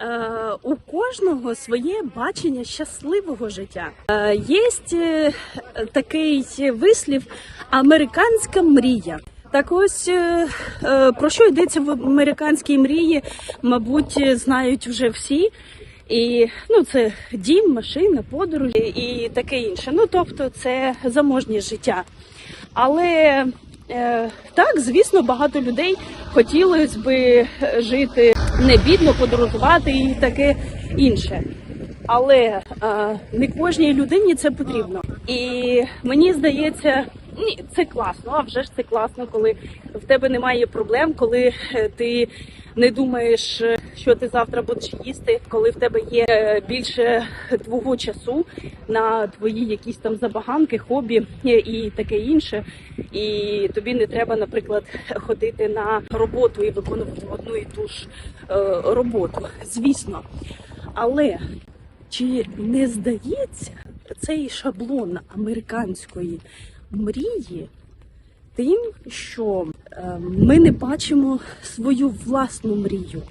Е, у кожного своє бачення щасливого життя. Е, є е, такий вислів американська мрія. Так ось про що йдеться в американській мрії, мабуть, знають вже всі. І ну, це дім, машина, подорожі і таке інше. Ну тобто, це заможнє життя. Але е, так, звісно, багато людей хотілося би жити не бідно, подорожувати і таке інше. Але е, не кожній людині це потрібно. І мені здається, ні, це класно. А вже ж це класно, коли в тебе немає проблем, коли е, ти не думаєш, е, що ти завтра будеш їсти, коли в тебе є більше твого часу на твої якісь там забаганки, хобі і таке інше. І тобі не треба, наприклад, ходити на роботу і виконувати одну і ту ж е, роботу. Звісно. Але чи не здається цей шаблон американської мрії тим, що е, ми не бачимо свою власну мрію?